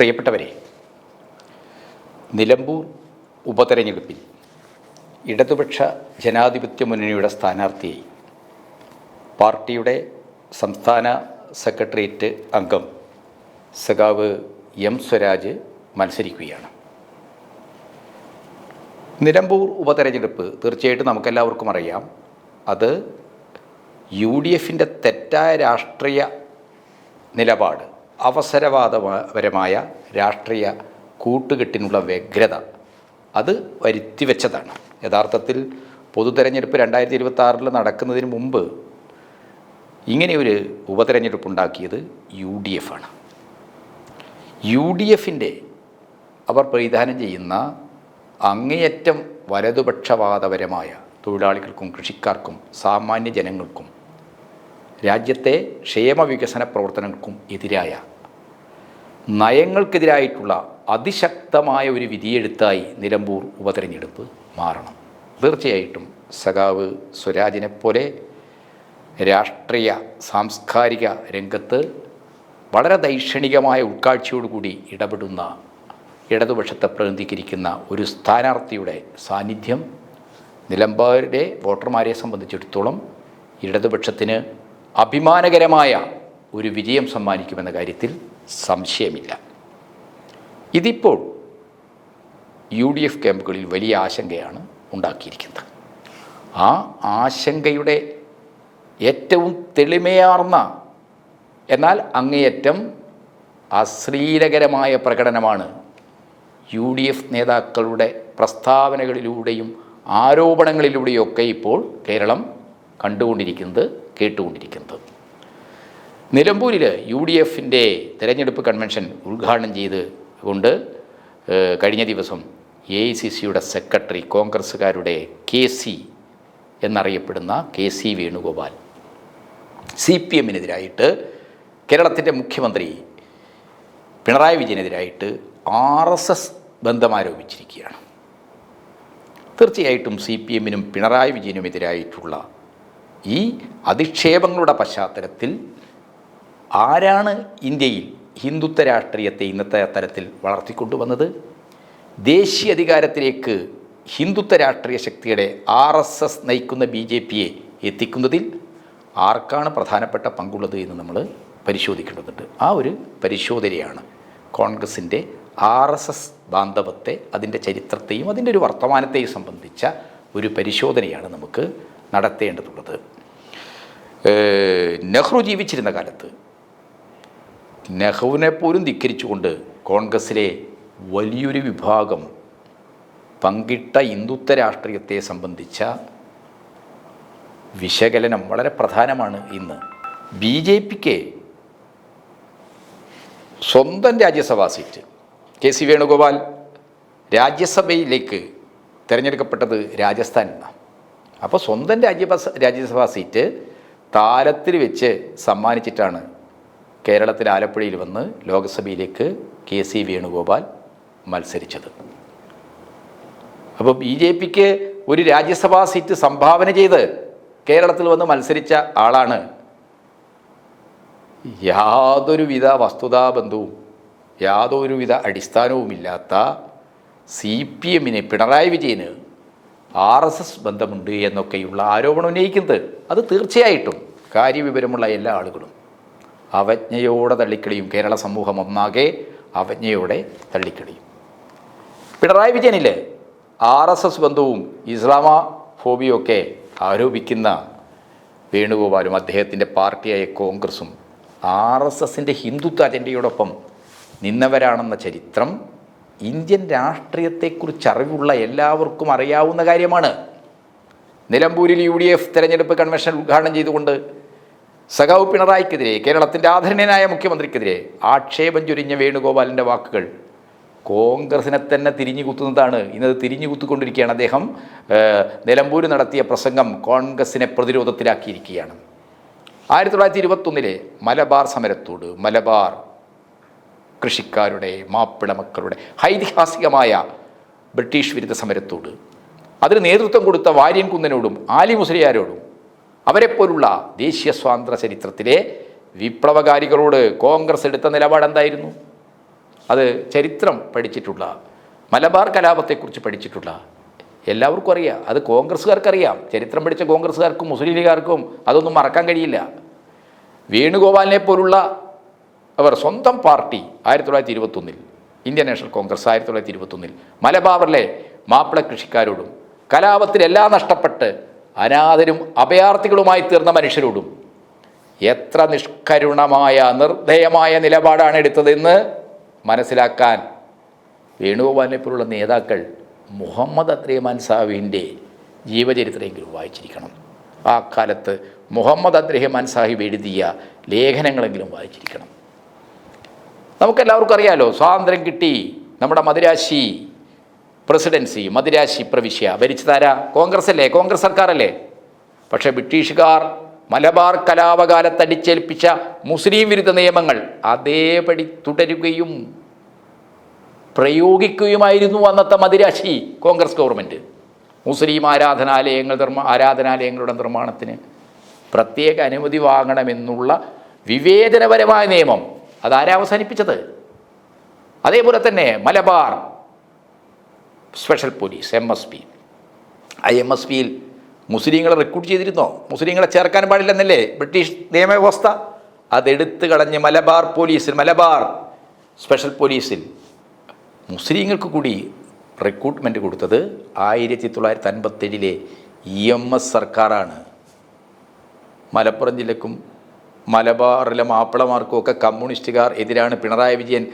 പ്രിയപ്പെട്ടവരെ നിലമ്പൂർ ഉപതെരഞ്ഞെടുപ്പിൽ ഇടതുപക്ഷ ജനാധിപത്യ മുന്നണിയുടെ സ്ഥാനാർത്ഥിയായി പാർട്ടിയുടെ സംസ്ഥാന സെക്രട്ടേറിയറ്റ് അംഗം സഖാവ് എം സ്വരാജ് മത്സരിക്കുകയാണ്. നിലമ്പൂർ ഉപതെരഞ്ഞെടുപ്പ് തീർച്ചയായിട്ടും നമുക്കെല്ലാവർക്കും അറിയാം. അത് യു ഡി എഫിന്റെ തെറ്റായ രാഷ്ട്രീയ നിലപാട് അവസരവാദപരമായ രാഷ്ട്രീയ കൂട്ടുകെട്ടിനുള്ള വ്യഗ്രത. അത് വരുത്തിവെച്ചതാണ്. യഥാർത്ഥത്തിൽ പൊതു തെരഞ്ഞെടുപ്പ് രണ്ടായിരത്തി ഇരുപത്തി നടക്കുന്നതിന് മുമ്പ് ഇങ്ങനെയൊരു ഉപതെരഞ്ഞെടുപ്പ് ഉണ്ടാക്കിയത് യു ഡി എഫ് ആണ് യു ഡി എഫിന്റെ അവർ പരിധാനം ചെയ്യുന്ന അങ്ങേയറ്റം വലതുപക്ഷവാദപരമായ തൊഴിലാളികൾക്കും കൃഷിക്കാർക്കും സാമാന്യ ജനങ്ങൾക്കും രാജ്യത്തെ ക്ഷേമ വികസന പ്രവർത്തനങ്ങൾക്കും എതിരായ നയങ്ങൾക്കെതിരായിട്ടുള്ള അതിശക്തമായ ഒരു വിധിയെഴുത്തായി നിലമ്പൂർ ഉപതെരഞ്ഞെടുപ്പ് മാറണം. തീർച്ചയായിട്ടും സഖാവ് സ്വരാജിനെപ്പോലെ രാഷ്ട്രീയ സാംസ്കാരിക രംഗത്ത് വളരെ ദൈക്ഷണികമായ ഉൾക്കാഴ്ചയോടുകൂടി ഇടപെടുന്ന ഇടതുപക്ഷത്തെ പ്രതിനിധീകരിക്കുന്ന ഒരു സ്ഥാനാർത്ഥിയുടെ സാന്നിധ്യം നിലമ്പാരുടെ വോട്ടർമാരെ സംബന്ധിച്ചിടത്തോളം ഇടതുപക്ഷത്തിന് അഭിമാനകരമായ ഒരു വിജയം സമ്മാനിക്കുമെന്ന കാര്യത്തിൽ സംശയമില്ല. ഇതിപ്പോൾ യു ഡി എഫ് ക്യാമ്പുകളിൽ വലിയ ആശങ്കയാണ് ഉണ്ടാക്കിയിരിക്കുന്നത്. ആ ആശങ്കയുടെ ഏറ്റവും തെളിമയാർന്ന എന്നാൽ അങ്ങേയറ്റം അശ്ലീലകരമായ പ്രകടനമാണ് യു ഡി എഫ് നേതാക്കളുടെ പ്രസ്താവനകളിലൂടെയും ആരോപണങ്ങളിലൂടെയൊക്കെ ഇപ്പോൾ കേരളം കണ്ടുകൊണ്ടിരിക്കുന്നത് കേട്ടുകൊണ്ടിരിക്കുന്നത്. നിലമ്പൂരിൽ യു ഡി എഫിന്റെ തെരഞ്ഞെടുപ്പ് കൺവെൻഷൻ ഉദ്ഘാടനം ചെയ്ത് കൊണ്ട് കഴിഞ്ഞ ദിവസം എ ഐ സി സിയുടെ സെക്രട്ടറി കോൺഗ്രസ്സുകാരുടെ കെ സി എന്നറിയപ്പെടുന്ന K C Venugopal C P എമ്മിനെതിരായിട്ട് കേരളത്തിന്റെ മുഖ്യമന്ത്രി പിണറായി വിജയനെതിരായിട്ട് ആർ എസ് എസ് ബന്ധമാരോപിച്ചിരിക്കുകയാണ്. തീർച്ചയായിട്ടും സി പി എമ്മിനും പിണറായി വിജയനുമെതിരായിട്ടുള്ള ഈ അധിക്ഷേപങ്ങളുടെ പശ്ചാത്തലത്തിൽ ആരാണ് ഇന്ത്യയിൽ ഹിന്ദുത്വ രാഷ്ട്രീയത്തെ ഇന്നത്തെ തരത്തിൽ വളർത്തിക്കൊണ്ടുവന്നത്? ദേശീയ അധികാരത്തിലേക്ക് ഹിന്ദുത്വ രാഷ്ട്രീയ ശക്തിയുടെ ആർ എസ് എസ് നയിക്കുന്ന ബി ജെ പിയെ എത്തിക്കുന്നതിൽ ആർക്കാണ് പ്രധാനപ്പെട്ട പങ്കുള്ളത് എന്ന് നമ്മൾ പരിശോധിക്കേണ്ടതുണ്ട്. ആ ഒരു പരിശോധനയാണ് കോൺഗ്രസിന്റെ ആർ എസ് എസ് ബാന്ധവത്തെ അതിന്റെ ചരിത്രത്തെയും അതിന്റെ ഒരു വർത്തമാനത്തെയും സംബന്ധിച്ച ഒരു പരിശോധനയാണ് നമുക്ക് നടത്തേണ്ടതുള്ളത്. നെഹ്റു ജീവിച്ചിരുന്ന കാലത്ത് നെഹ്റുവിനെ പോലും ധിക്കരിച്ചുകൊണ്ട് കോൺഗ്രസ്സിലെ വലിയൊരു വിഭാഗം പങ്കിട്ട ഹിന്ദുത്വ രാഷ്ട്രീയത്തെ സംബന്ധിച്ച വിശകലനം വളരെ പ്രധാനമാണ് ഇന്ന്. ബി ജെ പിക്ക് സ്വന്തം രാജ്യസഭാ സീറ്റ്. കെ സി വേണുഗോപാൽ രാജ്യസഭയിലേക്ക് തിരഞ്ഞെടുക്കപ്പെട്ടത് രാജസ്ഥാനിൽ നിന്നാണ്. അപ്പോൾ സ്വന്തം രാജ്യസഭ രാജ്യസഭാ സീറ്റ് താലത്തിൽ വെച്ച് സമ്മാനിച്ചിട്ടാണ് കേരളത്തിൽ ആലപ്പുഴയിൽ വന്ന് ലോക്സഭയിലേക്ക് കെ സി വേണുഗോപാൽ മത്സരിച്ചത്. അപ്പോൾ ബി ജെ പിക്ക് ഒരു രാജ്യസഭാ സീറ്റ് സംഭാവന ചെയ്ത് കേരളത്തിൽ വന്ന് മത്സരിച്ച ആളാണ് യാതൊരുവിധ വസ്തുതാബന്ധവും യാതൊരുവിധ അടിസ്ഥാനവുമില്ലാത്ത സി പി എമ്മിന് പിണറായി വിജയന് ആർ എസ് എസ് ബന്ധമുണ്ട് എന്നൊക്കെയുള്ള ആരോപണം ഉന്നയിക്കുന്നത്. അത് തീർച്ചയായിട്ടും കാര്യവിവരമുള്ള എല്ലാ ആളുകളും. അവജ്ഞയോടെ തള്ളിക്കളിയും. കേരള സമൂഹം ഒന്നാകെ അവജ്ഞയോടെ തള്ളിക്കളിയും. പിണറായി വിജയനിൽ ആർ എസ് എസ് ബന്ധവും ഇസ്ലാമ ഫോബിയൊക്കെ ആരോപിക്കുന്ന വേണുഗോപാലും അദ്ദേഹത്തിന്റെ പാർട്ടിയായ കോൺഗ്രസും ആർ എസ് എസിന്റെ ഹിന്ദുത്വ അജണ്ടയോടൊപ്പം നിന്നവരാണെന്ന ചരിത്രം ഇന്ത്യൻ രാഷ്ട്രീയത്തെക്കുറിച്ച് അറിവുള്ള എല്ലാവർക്കും അറിയാവുന്ന കാര്യമാണ്. നിലമ്പൂരിൽ യു ഡി എഫ് തെരഞ്ഞെടുപ്പ് കൺവെൻഷൻ ഉദ്ഘാടനം ചെയ്തുകൊണ്ട് സഖാവ് പിണറായിക്കെതിരെ കേരളത്തിന്റെ ആദരണീയനായ മുഖ്യമന്ത്രിക്കെതിരെ ആക്ഷേപം ചൊരിഞ്ഞ വേണുഗോപാലിന്റെ വാക്കുകൾ കോൺഗ്രസിനെ തന്നെ തിരിഞ്ഞു കുത്തുന്നതാണ്. ഇന്നത് തിരിഞ്ഞു കുത്തിക്കൊണ്ടിരിക്കുകയാണ് അദ്ദേഹം. നിലമ്പൂര് നടത്തിയ പ്രസംഗം കോൺഗ്രസിനെ പ്രതിരോധത്തിലാക്കിയിരിക്കുകയാണ്. ആയിരത്തി തൊള്ളായിരത്തി ഇരുപത്തൊന്നിലെ മലബാർ സമരത്തോട് മലബാർ കൃഷിക്കാരുടെ മാപ്പിള മക്കളുടെ ഐതിഹാസികമായ ബ്രിട്ടീഷ് വിരുദ്ധ സമരത്തോട് അതിന് നേതൃത്വം കൊടുത്ത വാര്യൻ കുന്നനോടും ആലി മുസ്ലിയാരോടും അവരെപ്പോലുള്ള ദേശീയ സ്വാതന്ത്ര്യ ചരിത്രത്തിലെ വിപ്ലവകാരികളോട് കോൺഗ്രസ് എടുത്ത നിലപാട് എന്തായിരുന്നു? അത് ചരിത്രം പഠിച്ചിട്ടുള്ള മലബാർ കലാപത്തെക്കുറിച്ച് പഠിച്ചിട്ടുള്ള എല്ലാവർക്കും അറിയാം. അത് കോൺഗ്രസ്സുകാർക്കറിയാം. ചരിത്രം പഠിച്ച കോൺഗ്രസ്സുകാർക്കും മുസ്ലിം ലീഗുകാർക്കും അതൊന്നും മറക്കാൻ കഴിയില്ല. വേണുഗോപാലിനെ പോലുള്ള അവർ സ്വന്തം പാർട്ടി ആയിരത്തി തൊള്ളായിരത്തി ഇരുപത്തൊന്നിൽ ഇന്ത്യൻ നാഷണൽ കോൺഗ്രസ് ആയിരത്തി തൊള്ളായിരത്തി ഇരുപത്തൊന്നിൽ മലബാറിലെ മാപ്പിള കൃഷിക്കാരോടും കലാപത്തിലെല്ലാം നഷ്ടപ്പെട്ട് അനാഥരും അഭയാർത്ഥികളുമായി തീർന്ന മനുഷ്യരോടും എത്ര നിഷ്കരുണമായ നിർദ്ദയമായ നിലപാടാണ് എടുത്തതെന്ന് മനസ്സിലാക്കാൻ വേണുഗോപാലിനെ പോലുള്ള നേതാക്കൾ മുഹമ്മദ് അദ്രഹ്മാൻ സാഹിബിന്റെ ജീവചരിത്രമെങ്കിലും വായിച്ചിരിക്കണം. ആ കാലത്ത് മുഹമ്മദ് അദ്രഹ്മാൻ സാഹിബ് എഴുതിയ ലേഖനങ്ങളെങ്കിലും വായിച്ചിരിക്കണം. നമുക്കെല്ലാവർക്കും അറിയാലോ സ്വാതന്ത്ര്യം കിട്ടി നമ്മുടെ മദിരാശി പ്രസിഡൻസി മദിരാശി പ്രവിശ്യ. ഭരിച്ചതാര കോൺഗ്രസ് അല്ലേ കോൺഗ്രസ് സർക്കാരല്ലേ? പക്ഷേ ബ്രിട്ടീഷുകാർ മലബാർ കലാപകാലത്ത് അടിച്ചേൽപ്പിച്ച മുസ്ലിം വിരുദ്ധ നിയമങ്ങൾ അതേപടി തുടരുകയും പ്രയോഗിക്കുകയുമായിരുന്നു അന്നത്തെ മദിരാശി കോൺഗ്രസ് ഗവൺമെന്റ് മുസ്ലിം ആരാധനാലയങ്ങൾ നിർമ്മ ആരാധനാലയങ്ങളുടെ നിർമ്മാണത്തിന് പ്രത്യേക അനുമതി വാങ്ങണമെന്നുള്ള വിവേചനപരമായ നിയമം അതാരാ അവസാനിപ്പിച്ചത്? അതേപോലെ തന്നെ Malabar special police M S P ആ എം എസ് പിയിൽ മുസ്ലിങ്ങളെ റിക്രൂട്ട് ചെയ്തിരുന്നോ? മുസ്ലിങ്ങളെ ചേർക്കാൻ പാടില്ലെന്നല്ലേ ബ്രിട്ടീഷ് നിയമവ്യവസ്ഥ? അതെടുത്ത് കളഞ്ഞ് മലബാർ പോലീസിൽ മലബാർ സ്പെഷ്യൽ പോലീസിൽ മുസ്ലിങ്ങൾക്ക് കൂടി റിക്രൂട്ട്മെന്റ് കൊടുത്തത് ആയിരത്തി തൊള്ളായിരത്തി അൻപത്തേഴിലെ ഇ എം എസ് സർക്കാരാണ്. മലപ്പുറം ജില്ലക്കും മലബാറിലെ മാപ്പിളമാർക്കും ഒക്കെ കമ്മ്യൂണിസ്റ്റുകാർ എതിരാണ് പിണറായി വിജയൻ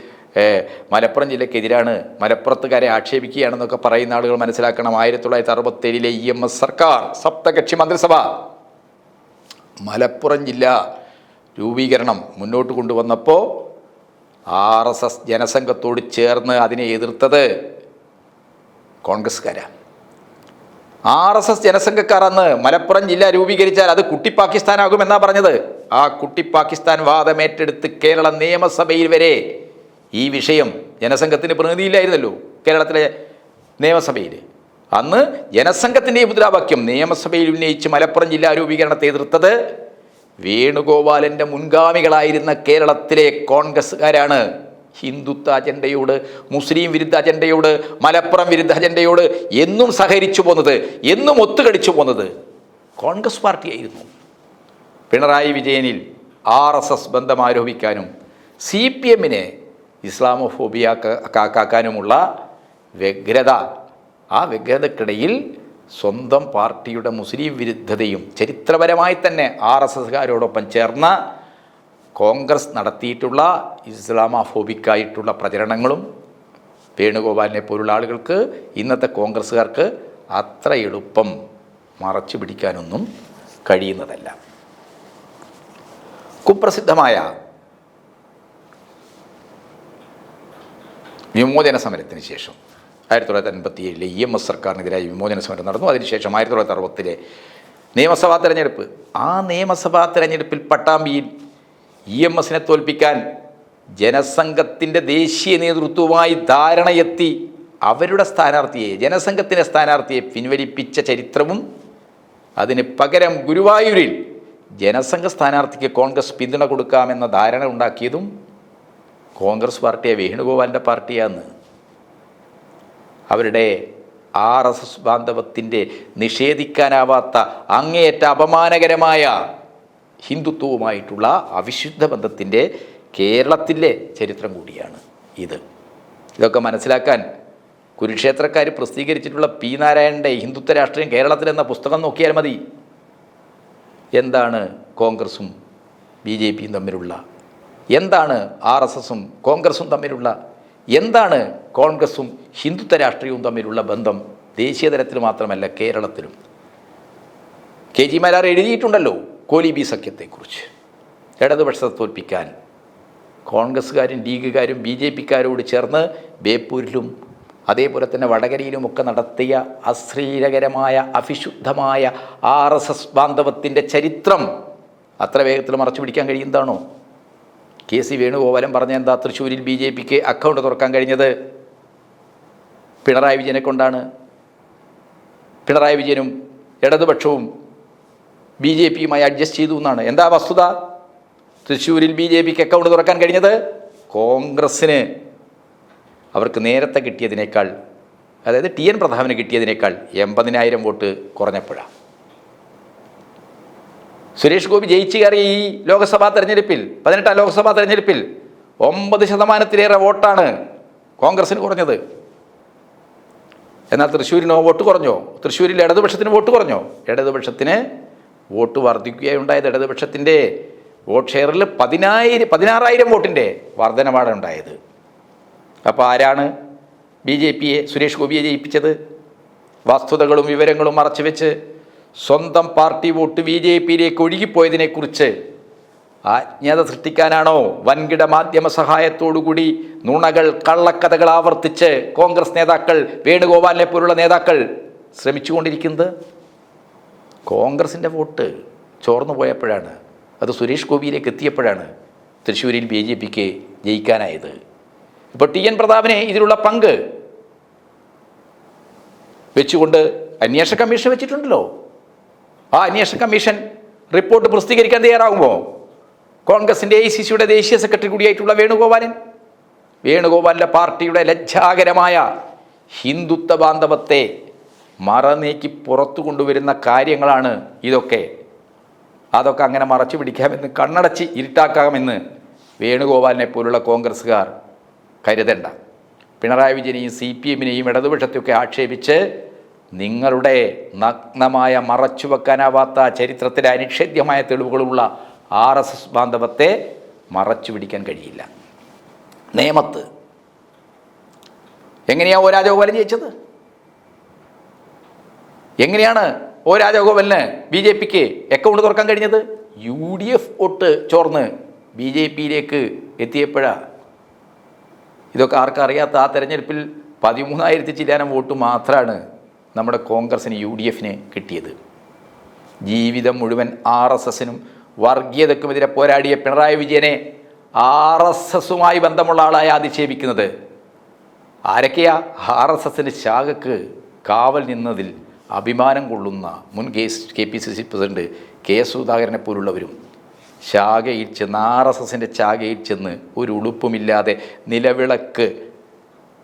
മലപ്പുറം ജില്ലക്കെതിരാണ്. മലപ്പുറത്തുകാരെ ആക്ഷേപിക്കുകയാണെന്നൊക്കെ പറയുന്ന ആളുകൾ മനസ്സിലാക്കണം. ആയിരത്തി തൊള്ളായിരത്തി അറുപത്തേഴിലെ ഇ എം എസ് സർക്കാർ സപ്തകക്ഷി മന്ത്രിസഭ. മലപ്പുറം ജില്ല രൂപീകരണം മുന്നോട്ട് കൊണ്ടുവന്നപ്പോൾ ആർ എസ് എസ് ജനസംഘത്തോട് ചേർന്ന് അതിനെ എതിർത്തത് കോൺഗ്രസ്സുകാരാണ് ആർ എസ് എസ് ജനസംഘക്കാർ അന്ന് മലപ്പുറം ജില്ല രൂപീകരിച്ചാൽ അത് കുട്ടി പാകിസ്ഥാനാകുമെന്നാണ് പറഞ്ഞത്. ആ കുട്ടി പാകിസ്ഥാൻ വാദമേറ്റെടുത്ത് കേരള നിയമസഭയിൽ വരെ ഈ വിഷയം ജനസംഘത്തിന് പ്രതിനിധിയില്ലായിരുന്നല്ലോ കേരളത്തിലെ നിയമസഭയിൽ. അന്ന് ജനസംഘത്തിന്റെ മുദ്രാവാക്യം നിയമസഭയിൽ ഉന്നയിച്ച് മലപ്പുറം ജില്ലാ രൂപീകരണത്തെ എതിർത്തത് വേണുഗോപാലന്റെ മുൻഗാമികളായിരുന്ന കേരളത്തിലെ കോൺഗ്രസ്സുകാരാണ്. ഹിന്ദുത്വ അജണ്ടയോട് മുസ്ലിം വിരുദ്ധ അജണ്ടയോട് മലപ്പുറം വിരുദ്ധ അജണ്ടയോട് എന്നും സഹകരിച്ചു പോന്നത് എന്നും ഒത്തുകടിച്ചു പോന്നത് കോൺഗ്രസ് പാർട്ടിയായിരുന്നു. പിണറായി വിജയനിൽ ആർ എസ് എസ് ബന്ധം ആരോപിക്കാനും സി പി എമ്മിനെ ഇസ്ലാമോഫോബിയാക്കാക്കാനുമുള്ള വ്യഗ്രത. ആ വ്യഗ്രതക്കിടയിൽ സ്വന്തം പാർട്ടിയുടെ മുസ്ലിം വിരുദ്ധതയും ചരിത്രപരമായി തന്നെ ആർ എസ് എസ്കാരോടൊപ്പം ചേർന്ന കോൺഗ്രസ് നടത്തിയിട്ടുള്ള ഇസ്ലാമോഫോബിക്കായിട്ടുള്ള പ്രചരണങ്ങളും വേണുഗോപാലിനെ പോലുള്ള ആളുകൾക്ക് ഇന്നത്തെ കോൺഗ്രസ്സുകാർക്ക് അത്ര എളുപ്പം മറച്ചു പിടിക്കാനൊന്നും കഴിയുന്നതല്ല. കുപ്രസിദ്ധമായ വിമോചന സമരത്തിന് ശേഷം ആയിരത്തി തൊള്ളായിരത്തി അൻപത്തി ഏഴിലെ ഇ എം എസ് സർക്കാരിനെതിരായി വിമോചന സമരം നടന്നു. അതിനുശേഷം ആയിരത്തി തൊള്ളായിരത്തി അറുപത്തിലെ നിയമസഭാ തെരഞ്ഞെടുപ്പ്. ആ നിയമസഭാ തെരഞ്ഞെടുപ്പിൽ പട്ടാമ്പിയിൽ ഇ എം എസിനെ തോൽപ്പിക്കാൻ ജനസംഘത്തിന്റെ ദേശീയ നേതൃത്വവുമായി ധാരണയെത്തി അവരുടെ സ്ഥാനാർത്ഥിയെ ജനസംഘത്തിന്റെ സ്ഥാനാർത്ഥിയെ പിൻവലിപ്പിച്ച ചരിത്രവും അതിന് പകരം ഗുരുവായൂരിൽ ജനസംഘ സ്ഥാനാർത്ഥിക്ക് കോൺഗ്രസ് പിന്തുണ കൊടുക്കാമെന്ന ധാരണ ഉണ്ടാക്കിയതും കോൺഗ്രസ് പാർട്ടിയെ വേണുഗോപാലിന്റെ പാർട്ടിയാണ് അവരുടെ ആർ എസ് എസ് ബാന്ധവത്തിന്റെ നിഷേധിക്കാനാവാത്ത അങ്ങേയറ്റ അപമാനകരമായ ഹിന്ദുത്വവുമായിട്ടുള്ള അവിശുദ്ധ ബന്ധത്തിന്റെ കേരളത്തിലെ ചരിത്രം കൂടിയാണ് ഇത്. ഇതൊക്കെ മനസ്സിലാക്കാൻ കുരുക്ഷേത്രക്കാർ പ്രസിദ്ധീകരിച്ചിട്ടുള്ള പി നാരായണന്റെ ഹിന്ദുത്വ രാഷ്ട്രീയം കേരളത്തിൽ എന്ന പുസ്തകം നോക്കിയാൽ മതി. എന്താണ് കോൺഗ്രസും ബി ജെ പിയും തമ്മിലുള്ള? എന്താണ് ആർ എസ് എസും കോൺഗ്രസും തമ്മിലുള്ള? എന്താണ് കോൺഗ്രസും ഹിന്ദുത്വ രാഷ്ട്രീയവും തമ്മിലുള്ള ബന്ധം? ദേശീയ തലത്തിൽ മാത്രമല്ല കേരളത്തിലും. കെ ജി മാരാർ എഴുതിയിട്ടുണ്ടല്ലോ കോലിബി സഖ്യത്തെക്കുറിച്ച്. ഇടതുപക്ഷത്തെ തോൽപ്പിക്കാൻ. കോൺഗ്രസ്സുകാരും ലീഗുകാരും ബി ജെ പിക്കാരോട് ചേർന്ന് ബേപ്പൂരിലും അതേപോലെ തന്നെ വടകരയിലുമൊക്കെ നടത്തിയ അശ്ലീലകരമായ അഭിശുദ്ധമായ ആർ എസ് എസ് ബാന്ധവത്തിന്റെ ചരിത്രം അത്ര വേഗത്തിൽ മറച്ചു പിടിക്കാൻ കഴിയുന്നതാണോ? കെ സി വേണുഗോപാലൻ പറഞ്ഞ എന്താ തൃശ്ശൂരിൽ ബി ജെ പിക്ക് അക്കൗണ്ട് തുറക്കാൻ കഴിഞ്ഞത്? പിണറായി വിജയനെ കൊണ്ടാണ്. പിണറായി വിജയനും ഇടതുപക്ഷവും ബി ജെ പിയുമായി അഡ്ജസ്റ്റ് ചെയ്തു എന്നാണ്. എന്താ വസ്തുത? തൃശ്ശൂരിൽ ബി ജെ പിക്ക് അക്കൗണ്ട് തുറക്കാൻ കഴിഞ്ഞത്? കോൺഗ്രസ്സിന്. അവർക്ക് നേരത്തെ കിട്ടിയതിനേക്കാൾ അതായത് ടി എൻ പ്രതാപന് കിട്ടിയതിനേക്കാൾ എൺപതിനായിരം വോട്ട് കുറഞ്ഞപ്പോഴാണ് സുരേഷ് ഗോപി ജയിച്ചു കയറിയ ഈ ലോക്സഭാ തെരഞ്ഞെടുപ്പിൽ പതിനെട്ടാം ലോക്സഭാ തെരഞ്ഞെടുപ്പിൽ ഒമ്പത് ശതമാനത്തിലേറെ വോട്ടാണ് കോൺഗ്രസിന് കുറഞ്ഞത്. എന്നാൽ തൃശ്ശൂരിനോ വോട്ട് കുറഞ്ഞോ? തൃശ്ശൂരിൽ ഇടതുപക്ഷത്തിന് വോട്ട് കുറഞ്ഞോ? ഇടതുപക്ഷത്തിന് വോട്ട് വർദ്ധിക്കുകയുണ്ടായത് ഇടതുപക്ഷത്തിന്റെ വോട്ട് ഷെയറിൽ പതിനായിരം പതിനാറായിരം വോട്ടിന്റെ വർധനമാണ് ഉണ്ടായത്. അപ്പോൾ ആരാണ് ബി ജെ പിയെ സുരേഷ് ഗോപിയെ ജയിപ്പിച്ചത്? വസ്തുതകളും വിവരങ്ങളും മറച്ചുവെച്ച് സ്വന്തം പാർട്ടി വോട്ട് ബി ജെ പിയിലേക്ക് ഒഴുകിപ്പോയതിനെക്കുറിച്ച് അജ്ഞത സൃഷ്ടിക്കാനാണോ വൻകിട മാധ്യമ സഹായത്തോടുകൂടി നുണകൾ കള്ളക്കഥകൾ ആവർത്തിച്ച് കോൺഗ്രസ് നേതാക്കൾ വേണുഗോപാലിനെ പോലുള്ള നേതാക്കൾ ശ്രമിച്ചുകൊണ്ടിരിക്കുന്നത്? കോൺഗ്രസിന്റെ വോട്ട് ചോർന്നു പോയപ്പോഴാണ്. അത് സുരേഷ് ഗോപിയിലേക്ക് എത്തിയപ്പോഴാണ് തൃശ്ശൂരിൽ ബി ജെ പിക്ക് ജയിക്കാനായത്. ഇപ്പോൾ ടി എൻ പ്രതാപനെ ഇതിലുള്ള പങ്ക് വെച്ചുകൊണ്ട് അന്വേഷണ കമ്മീഷൻ വെച്ചിട്ടുണ്ടല്ലോ. ആ അന്വേഷണ കമ്മീഷൻ റിപ്പോർട്ട് പ്രസിദ്ധീകരിക്കാൻ തയ്യാറാകുമ്പോൾ കോൺഗ്രസിന്റെ ഐ സി സിയുടെ ദേശീയ സെക്രട്ടറി കൂടിയായിട്ടുള്ള വേണുഗോപാലൻ. വേണുഗോപാലിന്റെ പാർട്ടിയുടെ ലജ്ജാകരമായ ഹിന്ദുത്വ ബാന്ധവത്തെ മറനീക്കി പുറത്തു കൊണ്ടുവരുന്ന കാര്യങ്ങളാണ് ഇതൊക്കെ. അതൊക്കെ അങ്ങനെ മറച്ചു പിടിക്കാമെന്ന് കണ്ണടച്ച് ഇരുട്ടാക്കാമെന്ന് വേണുഗോപാലിനെ പോലുള്ള കോൺഗ്രസ്സുകാർ കരുതണ്ട. പിണറായി വിജയനെയും സി പി എമ്മിനെയും ഇടതുപക്ഷത്തെയൊക്കെ ആക്ഷേപിച്ച് നിങ്ങളുടെ നഗ്നമായ മറച്ചു വെക്കാനാവാത്ത ചരിത്രത്തിലെ അനിഷേധ്യമായ തെളിവുകളുള്ള ആർ എസ് എസ് ബാന്ധവത്തെ മറച്ചു പിടിക്കാൻ കഴിയില്ല. നേമത്ത്. എങ്ങനെയാ ഓ രാജഗോപാലൻ ജയിച്ചത്? എങ്ങനെയാണ് ഓ രാജഗോപാലിന് ബി ജെ പിക്ക് അക്കൗണ്ട് തുറക്കാൻ കഴിഞ്ഞത്? യു ഡി എഫ് വോട്ട് ചോർന്ന് ബി ജെ പിയിലേക്ക് എത്തിയപ്പോഴാണ് ഇതൊക്കെ ആർക്കും അറിയാത്ത ആ തെരഞ്ഞെടുപ്പിൽ പതിമൂന്നായിരത്തി ചില്ലാനം വോട്ട് മാത്രമാണ് നമ്മുടെ കോൺഗ്രസിന് യു ഡി എഫിന് കിട്ടിയത്. ജീവിതം മുഴുവൻ ആർ എസ് എസിനും വർഗീയതക്കുമെതിരെ പോരാടിയ പിണറായി വിജയനെ ആർ എസ് എസുമായി ബന്ധമുള്ള ആളായി അധിക്ഷേപിക്കുന്നത്. ആരൊക്കെയാ ആർ എസ് എസിന്റെ ശാഖക്ക് കാവൽ നിന്നതിൽ അഭിമാനം കൊള്ളുന്ന മുൻ K K P C C president K സുധാകരനെ പോലുള്ളവരും? ശാഖയിൽ ചെന്ന് ആർ എസ് എസിന്റെ ശാഖയിൽ ചെന്ന് ഒരു ഉടുപ്പുമില്ലാതെ നിലവിളക്ക്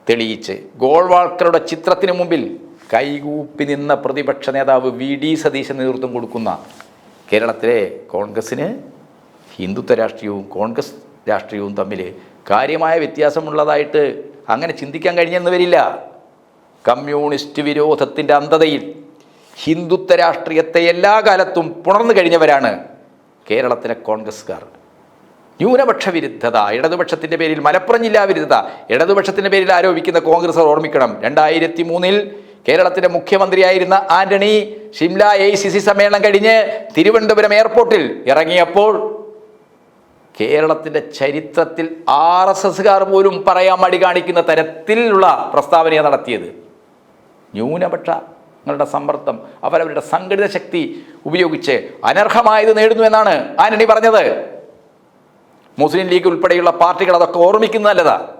തെളിയിച്ച് ഗോൾവാൾക്കറുടെ ചിത്രത്തിന് മുമ്പിൽ കൈകൂപ്പി നിന്ന പ്രതിപക്ഷ നേതാവ് വി ഡി സതീശൻ നേതൃത്വം കൊടുക്കുന്ന കേരളത്തിലെ കോൺഗ്രസ്സിന് ഹിന്ദുത്വ രാഷ്ട്രീയവും കോൺഗ്രസ് രാഷ്ട്രീയവും തമ്മിൽ കാര്യമായ വ്യത്യാസമുള്ളതായിട്ട് അങ്ങനെ ചിന്തിക്കാൻ കഴിഞ്ഞെന്ന് വരില്ല. കമ്മ്യൂണിസ്റ്റ് വിരോധത്തിന്റെ അന്ധതയിൽ ഹിന്ദുത്വ രാഷ്ട്രീയത്തെ എല്ലാ കാലത്തും പുണർന്നു കഴിഞ്ഞവരാണ് കേരളത്തിലെ കോൺഗ്രസ്സുകാർ. ന്യൂനപക്ഷ വിരുദ്ധത ഇടതുപക്ഷത്തിന്റെ പേരിൽ മലപ്പുറം ജില്ലാ വിരുദ്ധത ഇടതുപക്ഷത്തിന്റെ പേരിൽ ആരോപിക്കുന്ന കോൺഗ്രസ് ഓർമ്മിക്കണം. രണ്ടായിരത്തി മൂന്നിൽ കേരളത്തിന്റെ മുഖ്യമന്ത്രിയായിരുന്ന Antony Shimla A C C സമ്മേളനം കഴിഞ്ഞ് തിരുവനന്തപുരം എയർപോർട്ടിൽ ഇറങ്ങിയപ്പോൾ കേരളത്തിന്റെ ചരിത്രത്തിൽ ആർ എസ് എസ്സുകാർ പോലും പറയാൻ മടി കാണിക്കുന്ന തരത്തിലുള്ള പ്രസ്താവനയാണ് നടത്തിയത്. ന്യൂനപക്ഷങ്ങളുടെ സമ്മർദ്ദം അവരവരുടെ സംഘടിത ശക്തി ഉപയോഗിച്ച് അനർഹമായത് നേടുന്നു എന്നാണ് ആനണി പറഞ്ഞത്. മുസ്ലിം ലീഗ് ഉൾപ്പെടെയുള്ള പാർട്ടികൾ അതൊക്കെ ഓർമ്മിക്കുന്ന നല്ലതാ.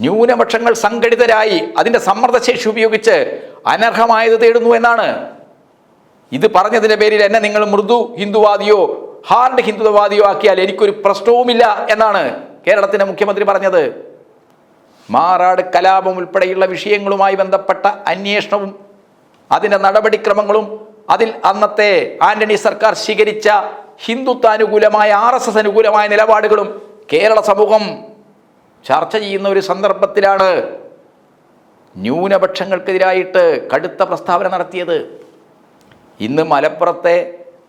ന്യൂനപക്ഷങ്ങൾ സംഘടിതരായി അതിന്റെ സമ്മർദ്ദശേഷി ഉപയോഗിച്ച് അനർഹമായത് തേടുന്നു എന്നാണ്. ഇത് പറഞ്ഞതിന്റെ പേരിൽ എന്നെ നിങ്ങൾ മൃദു ഹിന്ദുവാദിയോ ഹാർഡ് ഹിന്ദുവാദിയോ ആക്കിയാൽ എനിക്കൊരു പ്രശ്നവുമില്ല എന്നാണ് കേരളത്തിന്റെ മുഖ്യമന്ത്രി പറഞ്ഞത്. മാറാട് കലാപം ഉൾപ്പെടെയുള്ള വിഷയങ്ങളുമായി ബന്ധപ്പെട്ട അന്വേഷണവും അതിന്റെ നടപടിക്രമങ്ങളും അതിൽ അന്നത്തെ ആന്റണി സർക്കാർ സ്വീകരിച്ച ഹിന്ദുത്വാനുകൂലമായ ആർ എസ് എസ് അനുകൂലമായ നിലപാടുകളും കേരള സമൂഹം ചർച്ച ചെയ്യുന്ന ഒരു സന്ദർഭത്തിലാണ് ന്യൂനപക്ഷങ്ങൾക്കെതിരായിട്ട് കടുത്ത പ്രസ്താവന നടത്തിയത്. ഇന്ന് മലപ്പുറത്തെ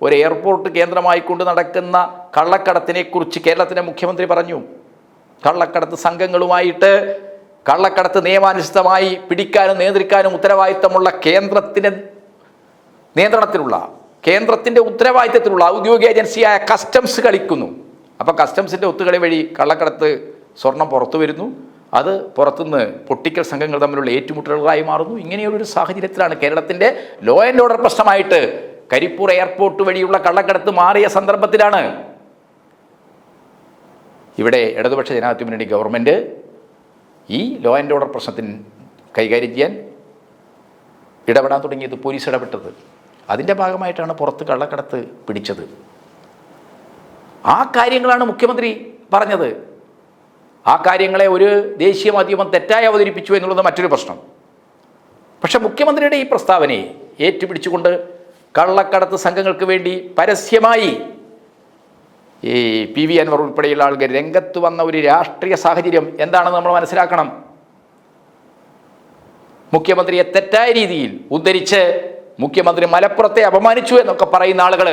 ഒരു എയർപോർട്ട് കേന്ദ്രമായിക്കൊണ്ട് നടക്കുന്ന കള്ളക്കടത്തിനെക്കുറിച്ച് കേരളത്തിന്റെ മുഖ്യമന്ത്രി പറഞ്ഞു. കള്ളക്കടത്ത് സംഘങ്ങളുമായിട്ട് കള്ളക്കടത്ത് നിയമാനുസൃതമായി പിടിക്കാനും നിയന്ത്രിക്കാനും ഉത്തരവാദിത്തമുള്ള കേന്ദ്രത്തിന്റെ നിയന്ത്രണത്തിലുള്ള കേന്ദ്രത്തിന്റെ ഉത്തരവാദിത്തത്തിലുള്ള ഔദ്യോഗിക ഏജൻസിയായ കസ്റ്റംസ് കളിക്കുന്നു. അപ്പോൾ കസ്റ്റംസിന്റെ ഒത്തുകളി വഴി കള്ളക്കടത്ത് സ്വർണം പുറത്തു വരുന്നു. അത് പുറത്തുനിന്ന് പൊട്ടിക്കൽ സംഘങ്ങൾ തമ്മിലുള്ള ഏറ്റുമുട്ടലുകളായി മാറുന്നു. ഇങ്ങനെയുള്ളൊരു സാഹചര്യത്തിലാണ് കേരളത്തിന്റെ ലോ ആൻഡ് ഓർഡർ പ്രശ്നമായിട്ട് കരിപ്പൂർ എയർപോർട്ട് വഴിയുള്ള കള്ളക്കടത്ത് മാറിയ സന്ദർഭത്തിലാണ് ഇവിടെ ഇടതുപക്ഷ ജനാധിപത്യ മുന്നണി ഗവൺമെന്റ് ഈ ലോ ആൻഡ് ഓർഡർ പ്രശ്നത്തിന് കൈകാര്യം ചെയ്യാൻ ഇടപെടാൻ തുടങ്ങിയത് പോലീസ് ഇടപെട്ടത്. അതിന്റെ ഭാഗമായിട്ടാണ് പുറത്ത് കള്ളക്കടത്ത് പിടിച്ചത്. ആ കാര്യങ്ങളാണ് മുഖ്യമന്ത്രി പറഞ്ഞത്. ആ കാര്യങ്ങളെ ഒരു ദേശീയ മാധ്യമം തെറ്റായി അവതരിപ്പിച്ചു എന്നുള്ളത് മറ്റൊരു പ്രശ്നം. പക്ഷേ മുഖ്യമന്ത്രിയുടെ ഈ പ്രസ്താവനയെ ഏറ്റുപിടിച്ചുകൊണ്ട് കള്ളക്കടത്ത് സംഘങ്ങൾക്ക് വേണ്ടി പരസ്യമായി ഈ പി വി അൻവർ ഉൾപ്പെടെയുള്ള ആളുകൾ രംഗത്ത് വന്ന ഒരു രാഷ്ട്രീയ സാഹചര്യം എന്താണെന്ന് നമ്മൾ മനസ്സിലാക്കണം. മുഖ്യമന്ത്രിയെ തെറ്റായ രീതിയിൽ ഉദ്ധരിച്ച് മുഖ്യമന്ത്രി മലപ്പുറത്തെ അപമാനിച്ചു എന്നൊക്കെ പറയുന്ന ആളുകൾ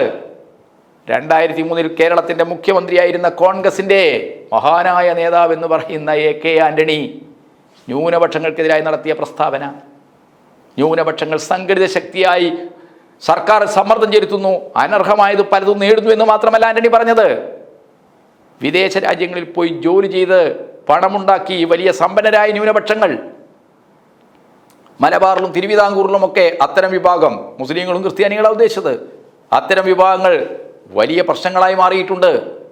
രണ്ടായിരത്തി മൂന്നിൽ കേരളത്തിന്റെ മുഖ്യമന്ത്രിയായിരുന്ന കോൺഗ്രസിന്റെ മഹാനായ നേതാവ് എന്ന് പറയുന്ന എ കെ ആന്റണി ന്യൂനപക്ഷങ്ങൾക്കെതിരായി നടത്തിയ പ്രസ്താവന. ന്യൂനപക്ഷങ്ങൾ സംഘടിത ശക്തിയായി സർക്കാർ സമ്മർദ്ദം ചെലുത്തുന്നു. അനർഹമായത് പലതും നേടുന്നു എന്ന് മാത്രമല്ല ആന്റണി പറഞ്ഞത്. വിദേശ രാജ്യങ്ങളിൽ പോയി ജോലി ചെയ്ത് പണമുണ്ടാക്കി വലിയ സമ്പന്നരായ ന്യൂനപക്ഷങ്ങൾ. മലബാറിലും തിരുവിതാംകൂറിലും ഒക്കെ അത്തരം വിഭാഗം മുസ്ലിങ്ങളും ക്രിസ്ത്യാനികളാണ് ഉദ്ദേശിച്ചത്. അത്തരം വിഭാഗങ്ങൾ വലിയ പ്രശ്നങ്ങളായി മാറിയിട്ടുണ്ട്.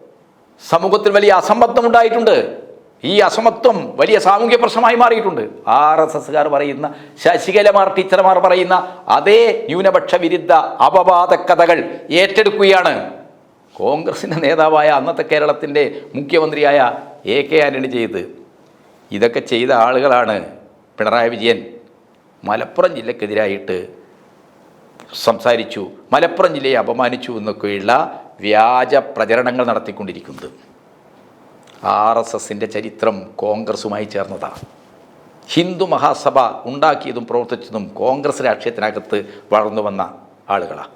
സമൂഹത്തിൽ വലിയ അസംബന്ധം ഉണ്ടായിട്ടുണ്ട് ഈ അസമത്വം വലിയ സാമൂഹ്യ പ്രശ്നമായി മാറിയിട്ടുണ്ട്. ആർ എസ് എസ്സുകാർ പറയുന്ന ശശികലമാർ ടീച്ചർമാർ പറയുന്ന അതേ ന്യൂനപക്ഷ വിരുദ്ധ അപവാദ കഥകൾ ഏറ്റെടുക്കുകയാണ്. കോൺഗ്രസിന്റെ നേതാവായ അന്നത്തെ കേരളത്തിന്റെ മുഖ്യമന്ത്രിയായ എ കെ ആന്റണി ചെയ്ത്. ഇതൊക്കെ ചെയ്ത ആളുകളാണ് പിണറായി വിജയൻ. മലപ്പുറം ജില്ലക്കെതിരായിട്ട് സംസാരിച്ചു മലപ്പുറം ജില്ലയെ അപമാനിച്ചു എന്നൊക്കെയുള്ള വ്യാജ പ്രചരണങ്ങൾ നടത്തിക്കൊണ്ടിരിക്കുന്നത്. ആർ എസ് എസിന്റെ ചരിത്രം കോൺഗ്രസുമായി ചേർന്നതാണ് ഹിന്ദു മഹാസഭ ഉണ്ടാക്കിയതും പ്രവർത്തിച്ചതും കോൺഗ്രസ് രാഷ്ട്രീയത്തിനകത്ത് വളർന്നു വന്ന ആളുകളാണ്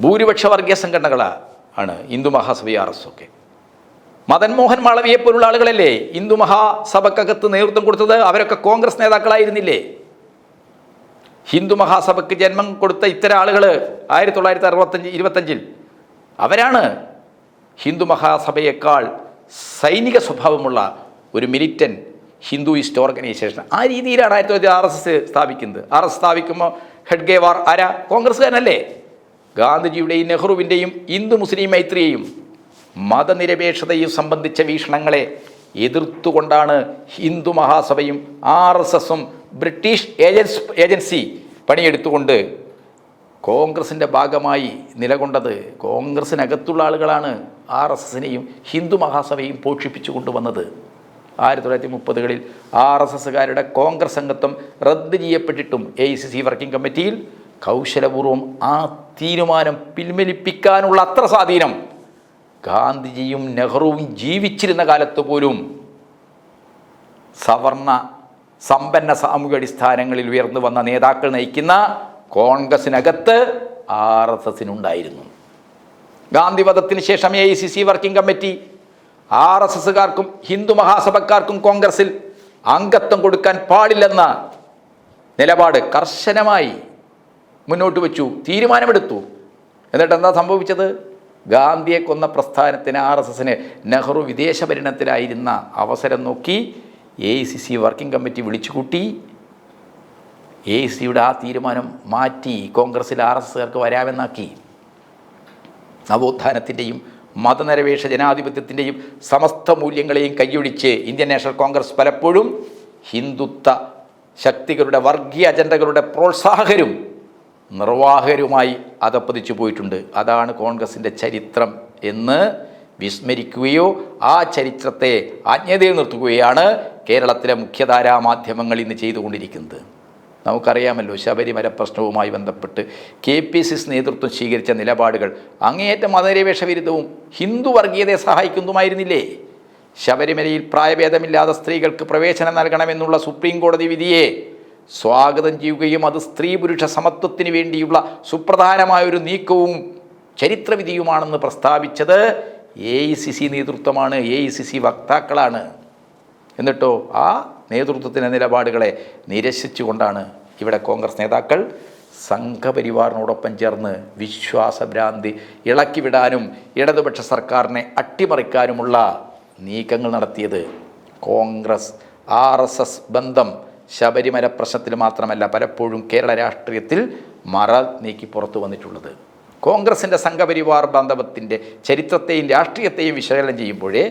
ഭൂരിപക്ഷ വർഗീയ സംഘടനകളാണ് ആണ് ഹിന്ദു മഹാസഭ ആർ എസ് ഒക്കെ. മദൻ മോഹൻ മാളവിയെ പോലുള്ള ആളുകളല്ലേ ഹിന്ദു മഹാസഭക്കകത്ത് നേതൃത്വം കൊടുത്തത്? അവരൊക്കെ കോൺഗ്രസ് നേതാക്കളായിരുന്നില്ലേ? ഹിന്ദു മഹാസഭയ്ക്ക് ജന്മം കൊടുത്ത ഇത്തരം ആളുകൾ ആയിരത്തി തൊള്ളായിരത്തി അറുപത്തഞ്ച് ഇരുപത്തഞ്ചിൽ അവരാണ് ഹിന്ദു മഹാസഭയേക്കാൾ സൈനിക സ്വഭാവമുള്ള ഒരു മിലിറ്റൻ ഹിന്ദുയിസ്റ്റ് ഓർഗനൈസേഷൻ ആ രീതിയിലാണ് ആയിരത്തി തൊള്ളായിരത്തി ആർ എസ് എസ് സ്ഥാപിക്കുന്നത്. ആർ എസ് സ്ഥാപിക്കുമ്പോൾ ഹെഡ്ഗേവാർ ആരാ? കോൺഗ്രസ്സുകാരനല്ലേ? ഗാന്ധിജിയുടെയും നെഹ്റുവിന്റെയും ഹിന്ദു മുസ്ലിം മൈത്രിയെയും മതനിരപേക്ഷതയും സംബന്ധിച്ച വീക്ഷണങ്ങളെ എതിർത്തുകൊണ്ടാണ് ഹിന്ദു മഹാസഭയും ആർ എസ് എസും ബ്രിട്ടീഷ് ഏജൻസ് ഏജൻസി പണിയെടുത്തുകൊണ്ട് കോൺഗ്രസിന്റെ ഭാഗമായി നിലകൊണ്ടത്. കോൺഗ്രസിനകത്തുള്ള ആളുകളാണ് ആർ എസ് എസിനെയും ഹിന്ദു മഹാസഭയും പോഷിപ്പിച്ചു കൊണ്ടുവന്നത്. ആയിരത്തി തൊള്ളായിരത്തി മുപ്പതുകളിൽ ആർ എസ് എസ്സുകാരുടെ കോൺഗ്രസ് അംഗത്വം റദ്ദ് ചെയ്യപ്പെട്ടിട്ടും A I C C working കമ്മിറ്റിയിൽ കൗശലപൂർവം ആ തീരുമാനം പിൻവലിപ്പിക്കാനുള്ള അത്ര സ്വാധീനം. ഗാന്ധിജിയും നെഹ്റുവും ജീവിച്ചിരുന്ന കാലത്ത് പോലും സവർണ സമ്പന്ന സാമൂഹിക അടിസ്ഥാനങ്ങളിൽ ഉയർന്നു വന്ന നേതാക്കൾ നയിക്കുന്ന കോൺഗ്രസിനകത്ത് ആർ എസ് എസിനുണ്ടായിരുന്നു. ഗാന്ധിവധത്തിന് ശേഷം A I C C working committee R S എസുകാർക്കും Hindu മഹാസഭക്കാർക്കും കോൺഗ്രസിൽ അംഗത്വം കൊടുക്കാൻ പാടില്ലെന്ന നിലപാട് കർശനമായി മുന്നോട്ട് വെച്ചു തീരുമാനമെടുത്തു. എന്നിട്ട് എന്താ സംഭവിച്ചത്? ഗാന്ധിയെ കൊന്ന പ്രസ്ഥാനത്തിന് ആർ എസ് എസിന് നെഹ്റു വിദേശ ഭരണത്തിലായിരുന്ന അവസരം നോക്കി A I C C working committee വിളിച്ചുകൂട്ടി എ ഐ സിയുടെ ആ തീരുമാനം മാറ്റി കോൺഗ്രസ്സിൽ ആർ എസ് എസുകാർക്ക് വരാമെന്നാക്കി. നവോത്ഥാനത്തിന്റെയും മതനിരപേക്ഷ ജനാധിപത്യത്തിന്റെയും സമസ്ത മൂല്യങ്ങളെയും കൈയൊഴിച്ച് ഇന്ത്യൻ നാഷണൽ കോൺഗ്രസ് പലപ്പോഴും ഹിന്ദുത്വ ശക്തികളുടെ വർഗീയ അജണ്ടകളുടെ പ്രോത്സാഹകരും നിർവാഹകരുമായി അതപ്പതിച്ചു പോയിട്ടുണ്ട്. അതാണ് കോൺഗ്രസിന്റെ ചരിത്രം എന്ന് വിസ്മരിക്കുകയോ ആ ചരിത്രത്തെ ആജ്ഞതയിൽ നിർത്തുകയാണ് കേരളത്തിലെ മുഖ്യധാരാ മാധ്യമങ്ങൾ ഇന്ന് ചെയ്തുകൊണ്ടിരിക്കുന്നത്. നമുക്കറിയാമല്ലോ ശബരിമല പ്രശ്നവുമായി ബന്ധപ്പെട്ട് കെ പി സി സി നേതൃത്വം സ്വീകരിച്ച നിലപാടുകൾ അങ്ങേയറ്റം മതനിരപേക്ഷ വിരുദ്ധവും ഹിന്ദു വർഗീയതയെ സഹായിക്കുന്നതുമായിരുന്നില്ലേ? ശബരിമലയിൽ പ്രായഭേദമില്ലാതെ സ്ത്രീകൾക്ക് പ്രവേശനം നൽകണമെന്നുള്ള സുപ്രീം കോടതി വിധിയെ സ്വാഗതം ചെയ്യുകയും അത് സ്ത്രീ പുരുഷ സമത്വത്തിന് വേണ്ടിയുള്ള സുപ്രധാനമായൊരു നീക്കവും ചരിത്രവിധിയുമാണെന്ന് പ്രസ്താവിച്ചത് എ ഐ സി സി നേതൃത്വമാണ് എ ഐ സി സി വക്താക്കളാണ്. എന്നിട്ടോ ആ നേതൃത്വത്തിന്റെ നിലപാടുകളെ നിരസിച്ചുകൊണ്ടാണ് ഇവിടെ കോൺഗ്രസ് നേതാക്കൾ സംഘപരിവാറിനോടൊപ്പം ചേർന്ന് വിശ്വാസഭ്രാന്തി ഇളക്കിവിടാനും ഇടതുപക്ഷ സർക്കാരിനെ അട്ടിമറിക്കാനുമുള്ള നീക്കങ്ങൾ നടത്തിയത് കോൺഗ്രസ് ആർ എസ് എസ് ബന്ധം ശബരിമല പ്രശ്നത്തിൽ മാത്രമല്ല പലപ്പോഴും കേരള രാഷ്ട്രീയത്തിൽ മറ നീക്കി പുറത്തു വന്നിട്ടുള്ളത്. കോൺഗ്രസിന്റെ സംഘപരിവാർ ബാന്ധവത്തിന്റെ ചരിത്രത്തെയും രാഷ്ട്രീയത്തെയും വിശകലനം ചെയ്യുമ്പോഴേ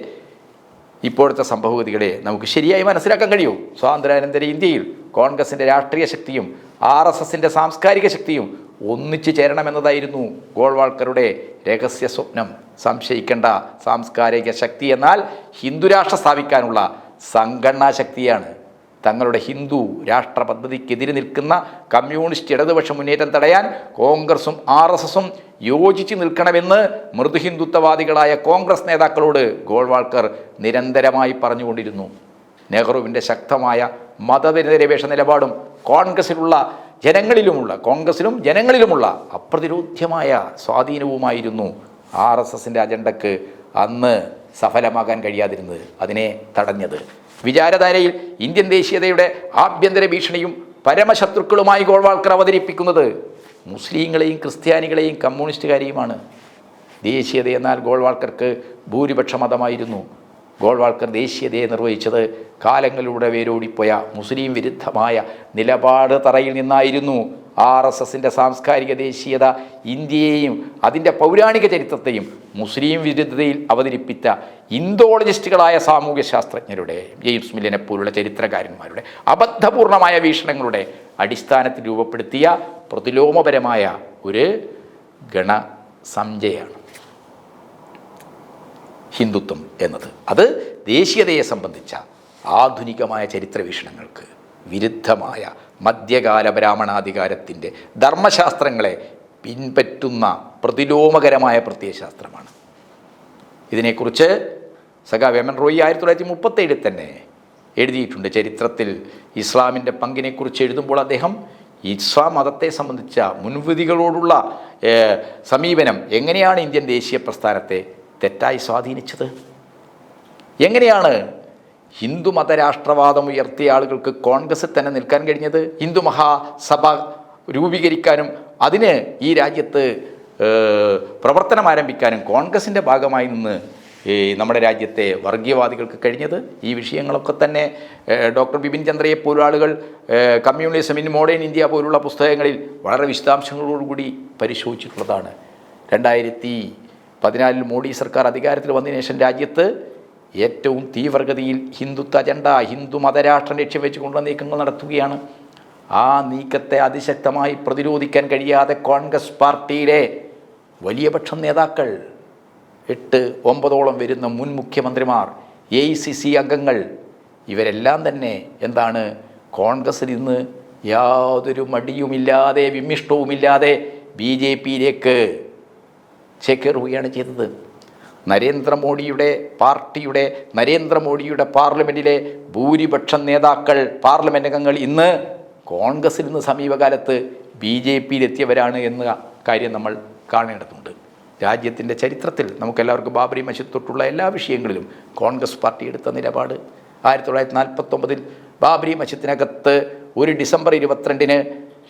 ഇപ്പോഴത്തെ സംഭവഗതികളെ നമുക്ക് ശരിയായി മനസ്സിലാക്കാൻ കഴിയൂ. സ്വാതന്ത്ര്യാനന്തര ഇന്ത്യയിൽ കോൺഗ്രസിന്റെ രാഷ്ട്രീയ ശക്തിയും ആർ എസ് എസിന്റെ സാംസ്കാരിക ശക്തിയും ഒന്നിച്ചു ചേരണമെന്നതായിരുന്നു ഗോൾവാൾക്കറുടെ രഹസ്യ സ്വപ്നം. സംശയിക്കേണ്ട സാംസ്കാരിക ശക്തി എന്നാൽ ഹിന്ദുരാഷ്ട്ര സ്ഥാപിക്കാനുള്ള സംഘടനാ ശക്തിയാണ്. തങ്ങളുടെ ഹിന്ദു രാഷ്ട്ര പദ്ധതിക്കെതിരെ നിൽക്കുന്ന കമ്മ്യൂണിസ്റ്റ് ഇടതുപക്ഷ മുന്നേറ്റം തടയാൻ കോൺഗ്രസും ആർ എസ് എസും യോജിച്ച് നിൽക്കണമെന്ന് മൃദുഹിന്ദുത്വവാദികളായ കോൺഗ്രസ് നേതാക്കളോട് ഗോൾവാൾക്കർ നിരന്തരമായി പറഞ്ഞുകൊണ്ടിരുന്നു. നെഹ്റുവിന്റെ ശക്തമായ മതനിരപേക്ഷ നിലപാടും കോൺഗ്രസിലുള്ള ജനങ്ങളിലുമുള്ള കോൺഗ്രസിലും ജനങ്ങളിലുമുള്ള അപ്രതിരോധ്യമായ സ്വാധീനവുമായിരുന്നു ആർ എസ് എസിന്റെ അജണ്ടക്ക് അന്ന് സഫലമാകാൻ കഴിയാതിരുന്നത് അതിനെ തടഞ്ഞത്. വിചാരധാരയിൽ ഇന്ത്യൻ ദേശീയതയുടെ ആഭ്യന്തര ഭീഷണിയും പരമശത്രുക്കളുമായി ഗോൾവാൾക്കർ അവതരിപ്പിക്കുന്നത് മുസ്ലിങ്ങളെയും ക്രിസ്ത്യാനികളെയും കമ്മ്യൂണിസ്റ്റുകാരെയുമാണ്. ദേശീയത എന്നാൽ ഗോൾവാൾക്കർക്ക് ഭൂരിപക്ഷ മതമായിരുന്നു. ഗോൾവാൾക്കർ ദേശീയതയെ നിർവഹിച്ചത് കാലങ്ങളിലൂടെ വേരോടിപ്പോയ മുസ്ലിം വിരുദ്ധമായ നിലപാട് തറയിൽ നിന്നായിരുന്നു. ആർ എസ് എസിന്റെ സാംസ്കാരിക ദേശീയത ഇന്ത്യയെയും അതിന്റെ പൗരാണിക ചരിത്രത്തെയും മുസ്ലിം വിരുദ്ധതയിൽ അവതരിപ്പിച്ച ഇന്തോളജിസ്റ്റുകളായ സാമൂഹ്യ ശാസ്ത്രജ്ഞരുടെ ജെയിംസ് മില്ലിനെ പോലുള്ള ചരിത്രകാരന്മാരുടെ അബദ്ധപൂർണമായ വീക്ഷണങ്ങളുടെ അടിസ്ഥാനത്തിൽ രൂപപ്പെടുത്തിയ പ്രതിലോമപരമായ ഒരു ഗണസംജയാണ് ഹിന്ദുത്വം എന്നത്. അത് ദേശീയതയെ സംബന്ധിച്ച ആധുനികമായ ചരിത്ര വീക്ഷണങ്ങൾക്ക് വിരുദ്ധമായ മധ്യകാല ബ്രാഹ്മണാധികാരത്തിന്റെ ധർമ്മശാസ്ത്രങ്ങളെ പിൻപറ്റുന്ന പ്രതിലോമകരമായ പ്രത്യയശാസ്ത്രമാണ്. ഇതിനെക്കുറിച്ച് സഖാ വേമൻ റോയി ആയിരത്തി തൊള്ളായിരത്തി മുപ്പത്തേഴിൽ തന്നെ എഴുതിയിട്ടുണ്ട്. ചരിത്രത്തിൽ ഇസ്ലാമിന്റെ പങ്കിനെക്കുറിച്ച് എഴുതുമ്പോൾ അദ്ദേഹം ഇസ്ലാം മതത്തെ സംബന്ധിച്ച മുൻവിധികളോടുള്ള സമീപനം എങ്ങനെയാണ് ഇന്ത്യൻ ദേശീയ പ്രസ്ഥാനത്തെ തെറ്റായി സ്വാധീനിച്ചത്? എങ്ങനെയാണ് ഹിന്ദു മതരാഷ്ട്രവാദം ഉയർത്തിയ ആളുകൾക്ക് കോൺഗ്രസ് തന്നെ നിൽക്കാൻ കഴിഞ്ഞത്? ഹിന്ദു മഹാസഭ രൂപീകരിക്കാനും അതിന് ഈ രാജ്യത്ത് പ്രവർത്തനം ആരംഭിക്കാനും കോൺഗ്രസിന്റെ ഭാഗമായി നിന്ന് ഈ നമ്മുടെ രാജ്യത്തെ വർഗീയവാദികൾക്ക് കഴിഞ്ഞത്? ഈ വിഷയങ്ങളൊക്കെ തന്നെ ഡോക്ടർ ബിപിൻ ചന്ദ്രയെ പോലുള്ള ആളുകൾ കമ്മ്യൂണിസം ഇൻ മോഡേൺ ഇന്ത്യ പോലുള്ള പുസ്തകങ്ങളിൽ വളരെ വിശദാംശങ്ങളോടുകൂടി പരിശോധിച്ചിട്ടുള്ളതാണ്. രണ്ടായിരത്തി പതിനാലിൽ മോഡി സർക്കാർ അധികാരത്തിൽ വന്നതിന് ശേഷം രാജ്യത്ത് ഏറ്റവും തീവ്രഗതിയിൽ ഹിന്ദുത്വ അജണ്ട ഹിന്ദു മതരാഷ്ട്രം ലക്ഷ്യം വെച്ചുകൊണ്ടുള്ള നീക്കങ്ങൾ നടത്തുകയാണ്. ആ നീക്കത്തെ അതിശക്തമായി പ്രതിരോധിക്കാൻ കഴിയാതെ കോൺഗ്രസ് പാർട്ടിയിലെ വലിയ പക്ഷം നേതാക്കൾ എട്ട് ഒമ്പതോളം വരുന്ന മുൻ മുഖ്യമന്ത്രിമാർ എ അംഗങ്ങൾ ഇവരെല്ലാം തന്നെ എന്താണ് കോൺഗ്രസിൽ നിന്ന് യാതൊരു മടിയുമില്ലാതെ വിമിഷ്ടവുമില്ലാതെ ബി ജെ പിയിലേക്ക് ചേക്കേറുകയാണ് ചെയ്തത്. നരേന്ദ്രമോദിയുടെ പാർട്ടിയുടെ നരേന്ദ്രമോദിയുടെ പാർലമെന്റിലെ ഭൂരിപക്ഷം നേതാക്കൾ പാർലമെന്റ് അംഗങ്ങൾ ഇന്ന് കോൺഗ്രസിൽ നിന്ന് സമീപകാലത്ത് ബി ജെ പിയിലെത്തിയവരാണ് എന്ന കാര്യം നമ്മൾ കാണേണ്ടതുണ്ട്. രാജ്യത്തിന്റെ ചരിത്രത്തിൽ നമുക്കെല്ലാവർക്കും ബാബറി മസ്ജിദ് തൊട്ടുള്ള എല്ലാ വിഷയങ്ങളിലും കോൺഗ്രസ് പാർട്ടി എടുത്ത നിലപാട്. ആയിരത്തി തൊള്ളായിരത്തി നാൽപ്പത്തൊമ്പതിൽ ബാബരി മസ്ജിദിനകത്ത് ഒരു ഡിസംബർ ഇരുപത്തിരണ്ടിന്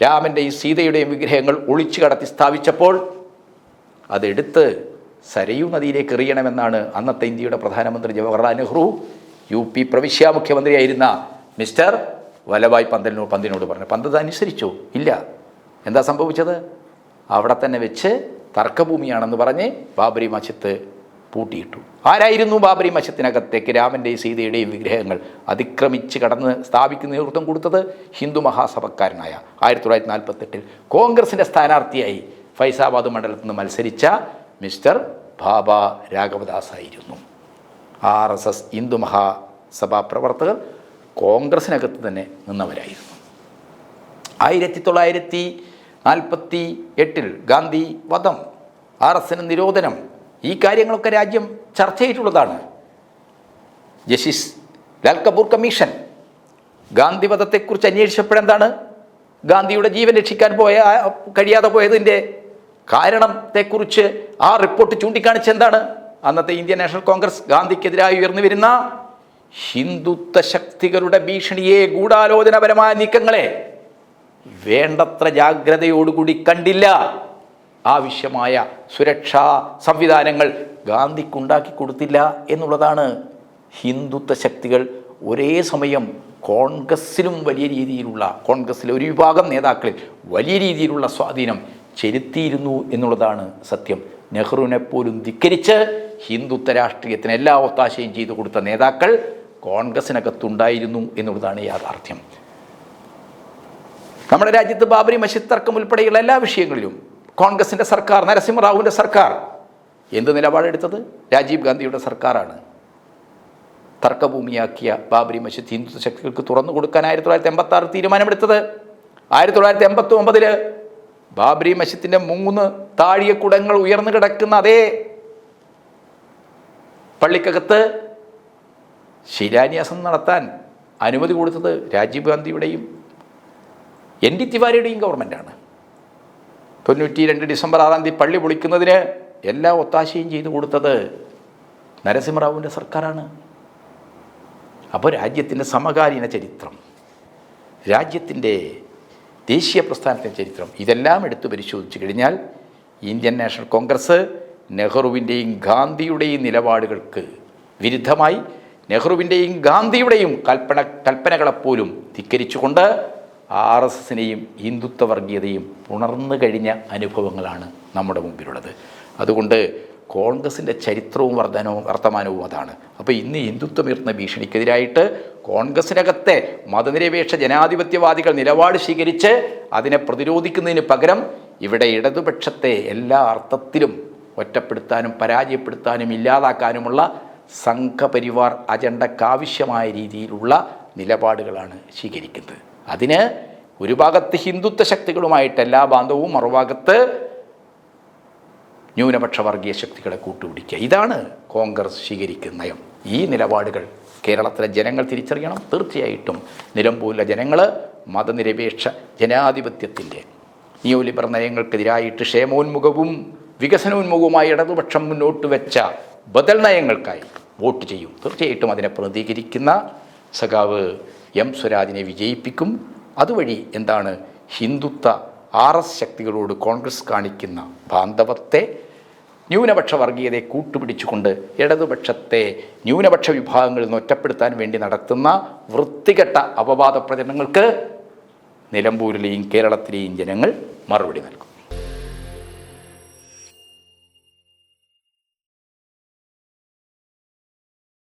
രാമന്റെയും സീതയുടെയും വിഗ്രഹങ്ങൾ ഒളിച്ചു കടത്തി സ്ഥാപിച്ചപ്പോൾ അതെടുത്ത് സരയൂ നദിയിലേക്ക് എറിയണമെന്നാണ് അന്നത്തെ ഇന്ത്യയുടെ പ്രധാനമന്ത്രി ജവഹർലാൽ നെഹ്റു യു പി പ്രവിശ്യ മുഖ്യമന്ത്രിയായിരുന്ന മിസ്റ്റർ വല്ലഭായ് പന്തലിനോട് പന്തിനോട് പറഞ്ഞു പന്ത് അനുസരിച്ചു ഇല്ല. എന്താ സംഭവിച്ചത്? അവിടെ തന്നെ വെച്ച് തർക്കഭൂമിയാണെന്ന് പറഞ്ഞ് ബാബരി മസ്ജിദ് പൂട്ടിയിട്ടു. ആരായിരുന്നു ബാബരി മസ്ജിദിനകത്തേക്ക് രാമന്റെയും സീതയുടെയും വിഗ്രഹങ്ങൾ അതിക്രമിച്ച് കടന്ന് സ്ഥാപിക്കുന്ന നേതൃത്വം കൊടുത്തത്? ഹിന്ദു മഹാസഭക്കാരനായ ആയിരത്തി തൊള്ളായിരത്തി നാൽപ്പത്തെട്ടിൽ കോൺഗ്രസിന്റെ സ്ഥാനാർത്ഥിയായി ഫൈസാബാദ് മണ്ഡലത്തിൽ നിന്ന് മത്സരിച്ച മിസ്റ്റർ ബാബ രാഘവദാസ് ആയിരുന്നു R S S Hindu Mahasabha പ്രവർത്തകർ കോൺഗ്രസിനകത്ത് തന്നെ നിന്നവരായിരുന്നു. ആയിരത്തി തൊള്ളായിരത്തി നാൽപ്പത്തി എട്ടിൽ ഗാന്ധി വധം ആർ എസിന് നിരോധനം ഈ കാര്യങ്ങളൊക്കെ രാജ്യം ചർച്ച ചെയ്തിട്ടുള്ളതാണ് ജസ്റ്റിസ് ലാൽ കപൂർ കമ്മീഷൻ ഗാന്ധി വധത്തെക്കുറിച്ച് അന്വേഷിച്ചപ്പോഴെന്താണ്? ഗാന്ധിയുടെ ജീവൻ രക്ഷിക്കാൻ പോയ കഴിയാതെ പോയതിന്റെ കാരണത്തെക്കുറിച്ച് ആ റിപ്പോർട്ട് ചൂണ്ടിക്കാണിച്ച എന്താണ്? അന്നത്തെ ഇന്ത്യൻ നാഷണൽ കോൺഗ്രസ് ഗാന്ധിക്കെതിരായി ഉയർന്നു വരുന്ന ഹിന്ദുത്വ ശക്തികളുടെ ഭീഷണിയെ ഗൂഢാലോചനപരമായ നീക്കങ്ങളെ വേണ്ടത്ര ജാഗ്രതയോടുകൂടി കണ്ടില്ല. ആവശ്യമായ സുരക്ഷാ സംവിധാനങ്ങൾ ഗാന്ധിക്കുണ്ടാക്കി കൊടുത്തില്ല എന്നുള്ളതാണ് ഹിന്ദുത്വ ശക്തികൾ ഒരേ സമയം കോൺഗ്രസ്സിലും വലിയ രീതിയിലുള്ള കോൺഗ്രസ്സിലെ ഒരു വിഭാഗം നേതാക്കളിൽ വലിയ രീതിയിലുള്ള സ്വാധീനം ചെലുത്തിയിരുന്നു എന്നുള്ളതാണ് സത്യം. നെഹ്റുവിനെ പോലും ധിക്കരിച്ച് ഹിന്ദുത്വ രാഷ്ട്രീയത്തിന് എല്ലാ ഒത്താശയും ചെയ്തു കൊടുത്ത നേതാക്കൾ കോൺഗ്രസിനകത്തുണ്ടായിരുന്നു എന്നുള്ളതാണ് യാഥാർത്ഥ്യം. നമ്മുടെ രാജ്യത്ത് ബാബരി മസ്ജിദ് തർക്കം ഉൾപ്പെടെയുള്ള എല്ലാ വിഷയങ്ങളിലും കോൺഗ്രസിന്റെ സർക്കാർ നരസിംഹറാവുവിന്റെ സർക്കാർ എന്ത് നിലപാടെടുത്തത്? രാജീവ് ഗാന്ധിയുടെ സർക്കാരാണ്. തർക്കഭൂമിയാക്കിയ ബാബരി മസ്ജിദ് ഹിന്ദു ശക്തികൾക്ക് തുറന്നു കൊടുക്കാൻ ആയിരത്തി തൊള്ളായിരത്തി എൺപത്തി ആറ് തീരുമാനമെടുത്തത്. ആയിരത്തി തൊള്ളായിരത്തി എൺപത്തി ഒമ്പതിൽ ബാബരി മസ്ജിദിന്റെ മൂന്ന് താഴിയ കുടങ്ങൾ ഉയർന്നു കിടക്കുന്ന അതേ പള്ളിക്കകത്ത് ശിലാന്യാസം നടത്താൻ അനുമതി കൊടുത്തത് രാജീവ് ഗാന്ധിയുടെയും എൻ ഡി തിവാരിയുടെയും ഗവൺമെന്റാണ് തൊണ്ണൂറ്റി രണ്ട് ഡിസംബർ ആറാം തീയതി പള്ളി പൊളിക്കുന്നതിന് എല്ലാ ഒത്താശയും ചെയ്തു കൊടുത്തത് നരസിംഹറാവുവിന്റെ സർക്കാരാണ്. അപ്പോൾ രാജ്യത്തിന്റെ സമകാലീന ചരിത്രം. രാജ്യത്തിന്റെ ദേശീയ പ്രസ്ഥാനത്തിന്റെ ചരിത്രം. ഇതെല്ലാം എടുത്തു പരിശോധിച്ച് കഴിഞ്ഞാൽ ഇന്ത്യൻ നാഷണൽ കോൺഗ്രസ് നെഹ്റുവിന്റെയും ഗാന്ധിയുടെയും നിലപാടുകൾക്ക് വിരുദ്ധമായി നെഹ്റുവിന്റെയും ഗാന്ധിയുടെയും കൽപ്പന കൽപ്പനകളെപ്പോലും ധിക്കരിച്ചുകൊണ്ട് ആർ എസ് എസിനെയും ഹിന്ദുത്വ വർഗീയതയും ഉണർന്നു കഴിഞ്ഞ അനുഭവങ്ങളാണ് നമ്മുടെ മുമ്പിലുള്ളത്. അതുകൊണ്ട് കോൺഗ്രസിന്റെ ചരിത്രവും വർധനവും വർത്തമാനവും അതാണ്. അപ്പോൾ ഇന്ന് ഹിന്ദുത്വമുയർന്ന ഭീഷണിക്കെതിരായിട്ട് കോൺഗ്രസിനകത്തെ മതനിരപേക്ഷ ജനാധിപത്യവാദികൾ നിലപാട് സ്വീകരിച്ച് അതിനെ പ്രതിരോധിക്കുന്നതിന് പകരം ഇവിടെ ഇടതുപക്ഷത്തെ എല്ലാ അർത്ഥത്തിലും ഒറ്റപ്പെടുത്താനും പരാജയപ്പെടുത്താനും ഇല്ലാതാക്കാനുമുള്ള സംഘപരിവാർ അജണ്ടക്കാവശ്യമായ രീതിയിലുള്ള നിലപാടുകളാണ് സ്വീകരിക്കുന്നത്. അതിന് ഒരു ഭാഗത്ത് ഹിന്ദുത്വ ശക്തികളുമായിട്ട് എല്ലാ ബാന്ധവും മറുഭാഗത്ത് ന്യൂനപക്ഷ വർഗീയ ശക്തികളെ കൂട്ടുപിടിക്കുക. ഇതാണ് കോൺഗ്രസ് സ്വീകരിക്കുന്ന നയം. ഈ നിലപാടുകൾ കേരളത്തിലെ ജനങ്ങൾ തിരിച്ചറിയണം. തീർച്ചയായിട്ടും നിലമ്പൂരിലെ ജനങ്ങൾ മതനിരപേക്ഷ ജനാധിപത്യത്തിന്റെ നിയോലിബർ നയങ്ങൾക്കെതിരായിട്ട് ക്ഷേമോന്മുഖവും വികസനോന്മുഖവുമായി ഇടതുപക്ഷം മുന്നോട്ട് വെച്ച ബദൽ നയങ്ങൾക്കായി വോട്ട് ചെയ്യും. തീർച്ചയായിട്ടും അതിനെ പ്രതികരിക്കുന്ന സഖാവ് എം സ്വരാജിനെ വിജയിപ്പിക്കും. അതുവഴി എന്താണ് ഹിന്ദുത്വ ആർ എസ് ശക്തികളോട് കോൺഗ്രസ് കാണിക്കുന്ന ബാന്ധവത്തെ ന്യൂനപക്ഷ വർഗീയതയെ കൂട്ടുപിടിച്ചുകൊണ്ട് ഇടതുപക്ഷത്തെ ന്യൂനപക്ഷ വിഭാഗങ്ങളിൽ നിന്ന് ഒറ്റപ്പെടുത്താൻ വേണ്ടി നടത്തുന്ന വൃത്തികെട്ട അപവാദ പ്രചരണങ്ങൾക്ക് നിലമ്പൂരിലെയും കേരളത്തിലെയും ജനങ്ങൾ മറുപടി നൽകും.